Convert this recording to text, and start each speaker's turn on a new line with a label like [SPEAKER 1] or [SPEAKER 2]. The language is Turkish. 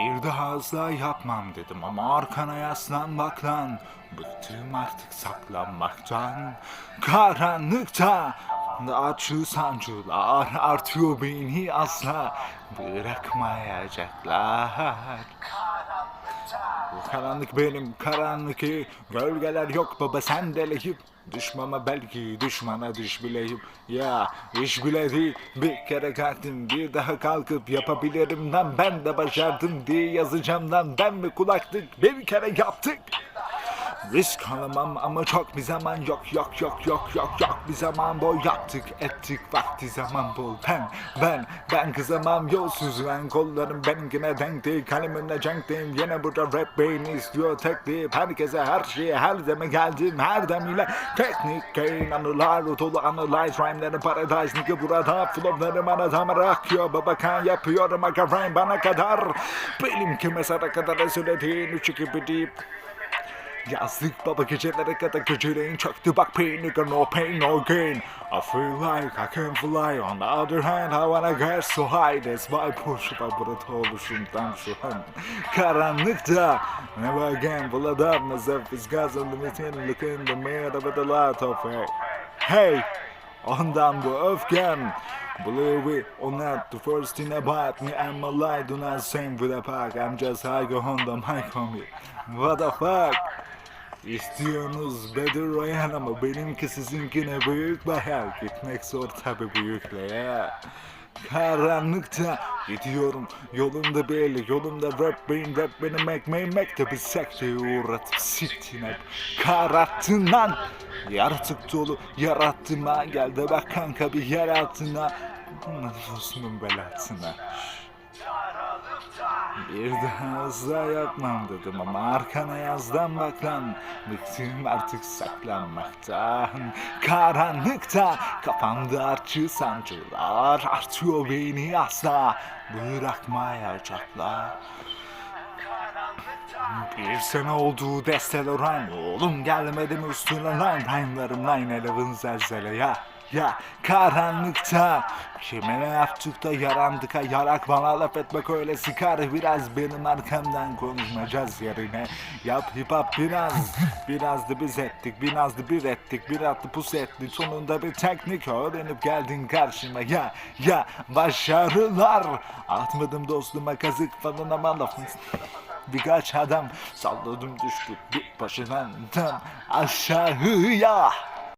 [SPEAKER 1] Bir daha asla yapmam dedim ama arkana yaslanmak lan Bıktım artık saklanmaktan. Karanlıkta. Acı sancılar artıyor beni asla. Bırakmayacaklar karanlık benim karanlık. Gölgeler yok baba sen deleyip Düşmama belki düşmana düş bileyim. Ya iş bile değil. Bir kere kalktım Bir daha kalkıp yapabilirim lan. Ben de başardım diye yazacağım lan. Ben mi kulaktık? Bir kere yaptık Risk alamam ama çok bir zaman yok yok yok yok yok yok. Bir zaman boy yaptık ettik vakti zaman bul ben ben ben kızamam yolsuz. Ben kollarım benimkine denk değil kalemimle cenkteyim yine burada rap beyni istiyor tek deyip herkese her şeye her deme geldim her demiyle teknik gain anılar dolu anılar rhyme'ları paradise nigga burada. Flowlarım anadamı akıyor baba kan yapıyorum aga rhyme bana kadar. Benimki mezara kadar söylediğin üç iki bir deyip Yazdık baba gecelere kadar geceleyin çöktü. Bak pain nigga no pain no gain I feel like I can fly. On the other hand I wanna get so high. That's why push up burada oluşumdan şu an Karanlıkta Never again it up myself. İs the meeting Look in the mirror with a lot of hey Hey Ondan bu öfkem Believe it or not, the first thing about me my life do not sing with a pack. I'm just high on the mic on me. What the fuck? İstiyorsunuz Battle Royale ama benimki sizinkine büyük hayal. Gitmek zor tabi büyükle ya. Karanlıkta gidiyorum yolumda belli yolumda rap beyin rap benim ekmeğim mektebi sekteye uğratıp siktin hep Karattın lan Yaratık dolu yarattın ha Gel de bak kanka bir yer altına Nefesimin belasına bir daha asla yapmam dedim ama arkana yazdan bak lan Bıktım artık saklanmaktan. Karanlıkta kafamda artçı sancılar Artıyor beni asla. Bırakmayacaklar bir sene oldu destel oran Oğlum gelmedi mi üstüne lan? Rhyme'larım line eleven zelzele ya karanlıkta Kime ne yaptık da yarandık ha? Yarak bana laf etmek öyle sıkar. Biraz benim arkamdan konuşmayacağız yerine Yap hip hop biraz. Biraz da biz ettik biraz da bir ettik Bir atlı pus ettik sonunda bir teknik öğrenip geldin karşıma. Ya ya başarılar. Atmadım dostuma kazık falan ama lafın Birkaç adam salladım düştü bir başından tam aşağıya